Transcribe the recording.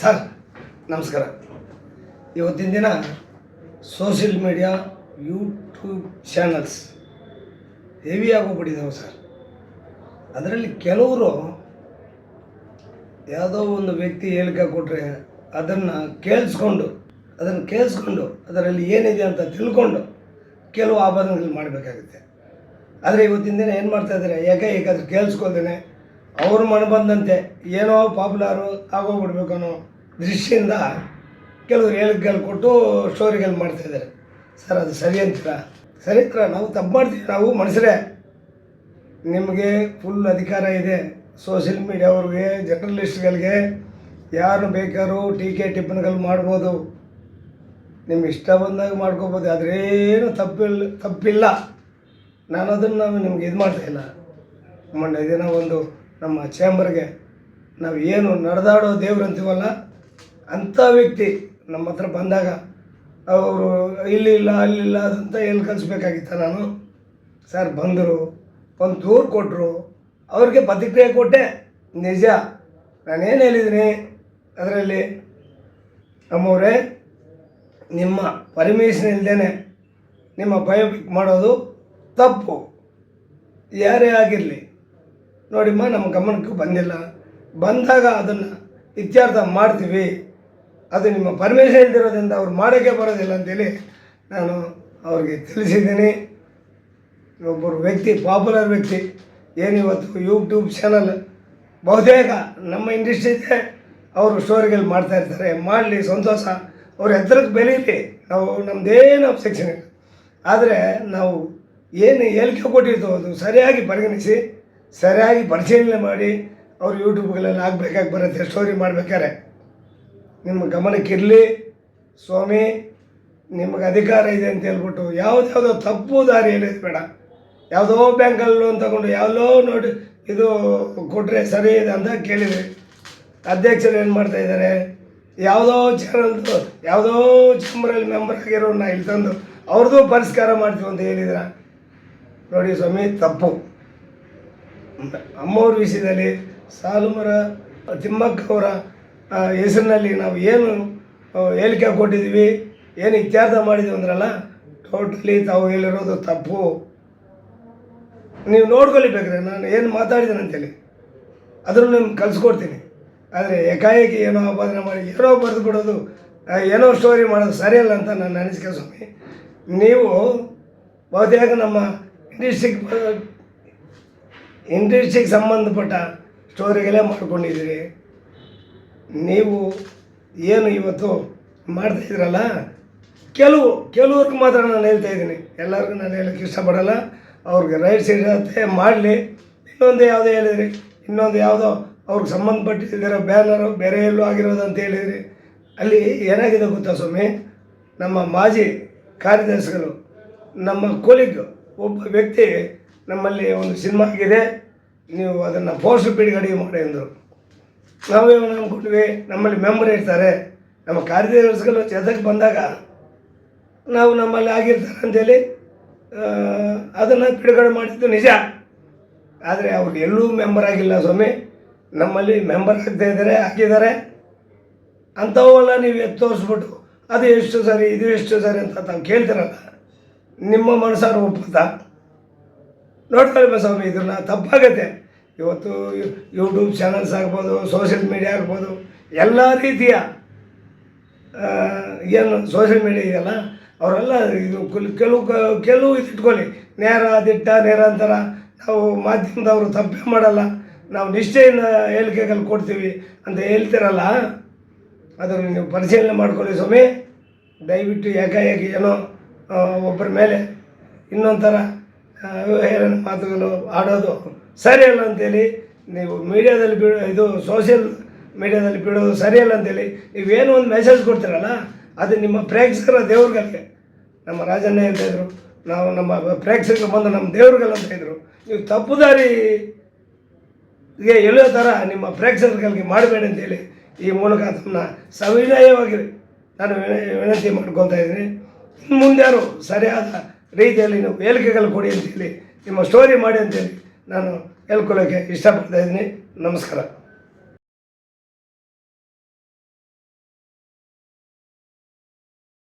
Sir, ನಮಸ್ಕಾರ. ಇವತ್ತಿನ ದಿನ social media, YouTube channels heavy ಆಗೋಗ್ಬಿಟ್ಟಿದ್ದಾವೆ sir. ಅದರಲ್ಲಿ ಕೆಲವರು ಯಾವುದೋ ಒಂದು ವ್ಯಕ್ತಿ ಹೇಳಿಕೆ ಕೊಟ್ಟರೆ ಅದನ್ನು ಕೇಳಿಸ್ಕೊಂಡು ಅದನ್ನು ಕೇಳಿಸ್ಕೊಂಡು, ಅದರಲ್ಲಿ ಏನಿದೆ ಅಂತ ತಿಳ್ಕೊಂಡು ಕೆಲವು ಆಭರಣಗಳು ಮಾಡಬೇಕಾಗುತ್ತೆ. ಆದರೆ ಇವತ್ತಿನ ದಿನ ಏನು ಮಾಡ್ತಾ ಇದ್ದಾರೆ? ಏಕಾದ್ರೂ ಕೇಳಿಸ್ಕೊಳ್ತೇನೆ. ಮನ ಬಂದಂತೆ ಏನೋ ಪಾಪ್ಯುಲರು ಆಗೋಗ್ಬಿಡ್ಬೇಕು ಅನ್ನೋ ದೃಷ್ಟಿಯಿಂದ ಕೆಲವರು ಹೇಳಿಕೆಗಳು ಕೊಟ್ಟು ಸ್ಟೋರಿಗಳು ಮಾಡ್ತಾ ಇದ್ದಾರೆ. ಸರ್, ಅದು ಸರಿ ಅಂತೀರಾ? ಸರಿ ಅಂತೀರಾ? ನಾವು ತಪ್ಪು ಮಾಡ್ತೀವಿ. ನಾವು ಮನುಷ್ಯರೇ. ನಿಮಗೆ ಫುಲ್ ಅಧಿಕಾರ ಇದೆ. ಸೋಷಿಯಲ್ ಮೀಡಿಯಾವ್ರಿಗೆ ಜರ್ನಲಿಸ್ಟ್ಗಳಿಗೆ ಯಾರು ಬೇಕಾದ್ರೂ ಟೀಕೆ ಟಿಪ್ಪಣಿಗಳು ಮಾಡ್ಬೋದು. ನಿಮ್ಗೆ ಇಷ್ಟ ಬಂದಾಗ ಮಾಡ್ಕೋಬೋದು. ಆದ್ರೇನು ಏನು ತಪ್ಪಿಲ್ಲ ತಪ್ಪಿಲ್ಲ. ನಾನು ಅದನ್ನು ನಿಮ್ಗೆ ಇದು ಮಾಡ್ತಾ ಇಲ್ಲ. ಮೊನ್ನೆ ದಿನ ಒಂದು ನಮ್ಮ ಚೇಂಬರ್ಗೆ ನಾವು ಏನು ನಡೆದಾಡೋ ದೇವ್ರು ಅಂತೀವಲ್ಲ ಅಂಥ ವ್ಯಕ್ತಿ ನಮ್ಮ ಹತ್ರ ಬಂದಾಗ, ಅವರು ಇಲ್ಲಿ ಇಲ್ಲ ಅಲ್ಲಿಲ್ಲ ಅದಂತ ಏನು ಕಲಿಸ್ಬೇಕಾಗಿತ್ತ ನಾನು? ಸರ್, ಬಂದರು, ಒಂದು ದೂರು ಕೊಟ್ಟರು ಅವ್ರಿಗೆ ಪ್ರತಿಕ್ರಿಯೆ ಕೊಟ್ಟೆ, ನಿಜ, ನಾನೇನು ಹೇಳಿದ್ದೀನಿ ಅದರಲ್ಲಿ? ನಮ್ಮವರೇ, ನಿಮ್ಮ ಪರ್ಮಿಷನ್ ಇಲ್ಲದೇ ನಿಮ್ಮ ಬಯೋಪಿಕ್ ಮಾಡೋದು ತಪ್ಪು. ಯಾರೇ ಆಗಿರಲಿ. ನೋಡಿಮ್ಮ, ನಮ್ಮ ಗಮನಕ್ಕೆ ಬಂದಿಲ್ಲ. ಬಂದಾಗ ಅದನ್ನು ಇತ್ಯರ್ಥ ಮಾಡ್ತೀವಿ. ಅದು ನಿಮ್ಮ ಪರ್ಮಿಷನ್ ಇಲ್ದಿರೋದ್ರಿಂದ ಅವ್ರು ಮಾಡೋಕ್ಕೆ ಬರೋದಿಲ್ಲ ಅಂತೇಳಿ ನಾನು ಅವ್ರಿಗೆ ತಿಳಿಸಿದ್ದೀನಿ. ಒಬ್ಬರು ವ್ಯಕ್ತಿ ಪಾಪ್ಯುಲರ್ ವ್ಯಕ್ತಿ ಏನಿವತ್ತು ಯೂಟ್ಯೂಬ್ ಚಾನಲ್ ಬಹುತೇಕ ನಮ್ಮ ಇಂಡಸ್ಟ್ರಿಗೆ ಅವರು ಸ್ಟೋರಿಗಳು ಮಾಡ್ತಾ ಇರ್ತಾರೆ. ಮಾಡಲಿ, ಸಂತೋಷ. ಅವ್ರ ಎತ್ತರಕ್ಕೆ ಬೆಳೀಲಿ ನಾವು ನಮ್ಮದೇನು ಅಬ್ಸೆಕ್ಷನ್ ಆದರೆ ನಾವು ಏನು ಹೇಳಿಕೆ ಕೊಟ್ಟಿರ್ತೋ ಅದು ಸರಿಯಾಗಿ ಪರಿಗಣಿಸಿ, ಸರಿಯಾಗಿ ಪರಿಶೀಲನೆ ಮಾಡಿ, ಅವ್ರು ಯೂಟ್ಯೂಬ್ಗಳಲ್ಲಿ ಆಗಬೇಕಾಗಿ ಬರುತ್ತೆ ಸ್ಟೋರಿ ಮಾಡ್ಬೇಕಾದ್ರೆ. ನಿಮ್ಮ ಗಮನಕ್ಕಿರಲಿ. ಸ್ವಾಮಿ ನಿಮಗೆ ಅಧಿಕಾರ ಇದೆ ಅಂತ ಹೇಳ್ಬಿಟ್ಟು ಯಾವುದ್ಯಾವುದೋ ತಪ್ಪು ದಾರಿ ಹೇಳಿದ್ ಬೇಡ. ಯಾವುದೋ ಬ್ಯಾಂಕಲ್ಲಿ ಲೋನ್ ತಗೊಂಡು ಯಾವುದೋ ನೋಡಿ ಇದು ಕೊಟ್ಟರೆ ಸರಿ ಇದೆ ಅಂತ ಕೇಳಿದ್ರಿ. ಅಧ್ಯಕ್ಷರು ಏನು ಮಾಡ್ತಾ ಇದ್ದಾರೆ? ಯಾವುದೋ ಚಾನಲ್ದು ಯಾವುದೋ ಚೇಂಬರಲ್ಲಿ ಮೆಂಬರ್ ಆಗಿರೋನ್ನ ಇಲ್ಲಿ ತಂದು ಅವ್ರದ್ದು ಪರಿಷ್ಕಾರ ಮಾಡ್ತೀವಿ ಅಂತ ಹೇಳಿದ್ರ. ನೋಡಿ ಸ್ವಾಮಿ ತಪ್ಪು. ಅಮ್ಮವ್ರ ವಿಷಯದಲ್ಲಿ ಸಾಲುಮರ ತಿಮ್ಮಕ್ಕ ಅವರ ಆ, ಹೆಸರಿನಲ್ಲಿ ನಾವು ಏನು ಹೇಳಿಕೆ ಕೊಟ್ಟಿದ್ದೀವಿ, ಏನು ಇತ್ಯರ್ಥ ಮಾಡಿದ್ವಿ ಅಂದ್ರಲ್ಲ ಟೋಟಲಿ ತಾವು ಹೇಳಿರೋದು ತಪ್ಪು. ನೀವು ನೋಡ್ಕೊಳ್ಬೇಕ್ರೆ ನಾನು ಏನು ಮಾತಾಡಿದ್ದೇನೆ ಅಂತೇಳಿ ಅದನ್ನು ನಾನು ಕಲಿಸ್ಕೊಡ್ತೀನಿ. ಆದರೆ ಏಕಾಏಕಿ ಏನೋ ಆಪಾದನೆ ಮಾಡಿ, ಏನೋ ಬರೆದು ಬಿಡೋದು ಏನೋ ಸ್ಟೋರಿ ಮಾಡೋದು ಸರಿಯಲ್ಲ ಅಂತ ನಾನು ಅನಿಸಿಕೆ ಸ್ವಾಮಿ. ನೀವು ಬಹುತೇಕ ನಮ್ಮ ಇಂಡಸ್ಟ್ರಿಗೆ ಇಂಡಸ್ಟ್ರಿಗೆ ಸಂಬಂಧಪಟ್ಟ ಸ್ಟೋರಿಗಳೇ ಮಾಡ್ಕೊಂಡಿದ್ದೀರಿ. ನೀವು ಏನು ಇವತ್ತು ಮಾಡ್ತಾ ಇದ್ರಲ್ಲ? ಕೆಲವು, ಕೆಲವ್ರಿಗೆ ಮಾತ್ರ ನಾನು ಹೇಳ್ತಾ ಇದ್ದೀನಿ. ಎಲ್ಲರಿಗೂ ನಾನು ಹೇಳೋಕ್ಕೆ ಇಷ್ಟಪಡಲ್ಲ. ಅವ್ರಿಗೆ ರೈಟ್ಸ್ ಇರುತ್ತೆ, ಮಾಡಲಿ. ಇನ್ನೊಂದು ಯಾವುದೋ ಹೇಳಿದ್ರಿ. ಇನ್ನೊಂದು ಯಾವುದೋ ಅವ್ರಿಗೆ ಸಂಬಂಧಪಟ್ಟಿದ್ದಿರೋ ಬ್ಯಾನರು ಬೇರೆ ಎಲ್ಲೂ ಆಗಿರೋದು ಅಂತ ಹೇಳಿದ್ರಿ. ಅಲ್ಲಿ ಏನಾಗಿದೆ ಗೊತ್ತಾ ಸ್ವಾಮಿ? ನಮ್ಮ ಮಾಜಿ ಕಾರ್ಯದರ್ಶಿಗಳು, ನಮ್ಮ ಕೋಲಿಗ್ ಒಬ್ಬ ವ್ಯಕ್ತಿ ನಮ್ಮಲ್ಲಿ ಒಂದು ಸಿನಿಮಾ ಆಗಿದೆ. ನೀವು ಅದನ್ನು ಪೋಸ್ಟ್ ಬಿಡುಗಡೆ ಮಾಡಿ ನಾವೇನು ಅಂದ್ಕೊಂಡ್ವಿ ನಮ್ಮಲ್ಲಿ ಮೆಂಬರ್ ಇರ್ತಾರೆ. ನಮ್ಮ ಕಾರ್ಯದರ್ಶಿಗಳು ಚೇತಕ್ಕೆ ಬಂದಾಗ ನಾವು ನಮ್ಮಲ್ಲಿ ಆಗಿರ್ತಾರೆ ಅಂತೇಳಿ ಅದನ್ನು ಬಿಡುಗಡೆ ಮಾಡಿದ್ದು ನಿಜ. ಆದರೆ ಅವ್ರು ಎಲ್ಲೂ ಮೆಂಬರ್ ಆಗಿಲ್ಲ ಸ್ವಾಮಿ. ನಮ್ಮಲ್ಲಿ ಮೆಂಬರ್ ಆಗ್ತಾ ಇದ್ದಾರೆ ಹಾಕಿದ್ದಾರೆ ಅಂಥವೆಲ್ಲ ನೀವು ಎತ್ತು ತೋರಿಸ್ಬಿಟ್ಟು, ಅದು ಎಷ್ಟು ಸರಿ, ಇದು ಎಷ್ಟು ಸರಿ ಅಂತ ತಾವು ಕೇಳ್ತಿರಲ್ಲ. ನಿಮ್ಮ ಮನಸ್ಸಾರು ಒಪ್ಪುತ್ತಾ? ನೋಡ್ಕೊಳ್ಬೇಕು ಸ್ವಾಮಿ, ಇದನ್ನ ತಪ್ಪಾಗತ್ತೆ. ಇವತ್ತು ಯೂಟ್ಯೂಬ್ ಚಾನಲ್ಸ್ ಆಗ್ಬೋದು ಸೋಷಿಯಲ್ ಮೀಡಿಯಾ ಆಗ್ಬೋದು, ಎಲ್ಲ ರೀತಿಯ ಏನು ಸೋಷಿಯಲ್ ಮೀಡಿಯಾ ಇದೆಯಲ್ಲ, ಅವರೆಲ್ಲ ಇದು ಕೆಲವು ಕೆಲವು ಇಟ್ಕೊಳ್ಳಿ. ನೇರ, ದಿಟ್ಟ, ನಿರಂತರ, ನಾವು ಮಾಧ್ಯಮದವರು ತಪ್ಪೇ ಮಾಡಲ್ಲ. ನಾವು ನಿಷ್ಠೆಯಿಂದ ಹೇಳಿಕೆಗಳು ಕೊಡ್ತೀವಿ ಅಂತ ಹೇಳ್ತಿರಲ್ಲ, ಅದನ್ನು ನೀವು ಪರಿಶೀಲನೆ ಮಾಡ್ಕೊಳ್ಳಿ ಸ್ವಾಮಿ. ದಯವಿಟ್ಟು ಏಕಾಏಕಿ ಏನೋ ಒಬ್ಬರ ಮೇಲೆ ಇನ್ನೊಂಥರ ಮಾತುಗಳು ಆಡೋದು. ಸರಿಯಲ್ಲ ಅಂತೇಳಿ ನೀವು ಮೀಡಿಯಾದಲ್ಲಿ ಬಿಡೋ, ಇದು ಸೋಷಿಯಲ್ ಮೀಡಿಯಾದಲ್ಲಿ ಬಿಡೋದು ಸರಿಯಲ್ಲ ಅಂತೇಳಿ ನೀವೇನು ಒಂದು ಮೆಸೇಜ್ ಕೊಡ್ತೀರಲ್ಲ, ಅದು ನಿಮ್ಮ ಪ್ರೇಕ್ಷಕರ ದೇವ್ರುಗಳಿಗೆ. ನಮ್ಮ ರಾಜಣ್ಣ ಅಂತ ಇದ್ದರು ನಾವು ನಮ್ಮ ಪ್ರೇಕ್ಷಕರು ಬಂದು ನಮ್ಮ ದೇವ್ರಿಗಲ್ಲ ಅಂತ ಇದ್ರು, ನೀವು ತಪ್ಪು ದಾರಿ ಗೆ ಎಳೆಯೋ ಥರ ನಿಮ್ಮ ಪ್ರೇಕ್ಷಕರಿಗೆ ಮಾಡಬೇಡಿ ಅಂತೇಳಿ ಈ ಮೂಲಕ ಅದನ್ನು ಸವಿನಯವಾಗಿ ನಾನು ವಿನ- ವಿನಂತಿ ಮಾಡ್ಕೊತಾ ಇದ್ದೀನಿ. ಇನ್ನು ಮುಂದೆ ಯಾರು ಸರಿಯಾದ ರೀತಿಯಲ್ಲಿ ನೀವು ಹೇಳಿಕೆಗಳು ಕೊಡಿ ಅಂತೇಳಿ, ನಿಮ್ಮ ಸ್ಟೋರಿ ಮಾಡಿ ಅಂತೇಳಿ ನಾನು ಹೇಳ್ಕೊಳ್ಳೋಕ್ಕೆ ಇಷ್ಟಪಡ್ತಾ ಇದ್ದೀನಿ. ನಮಸ್ಕಾರ.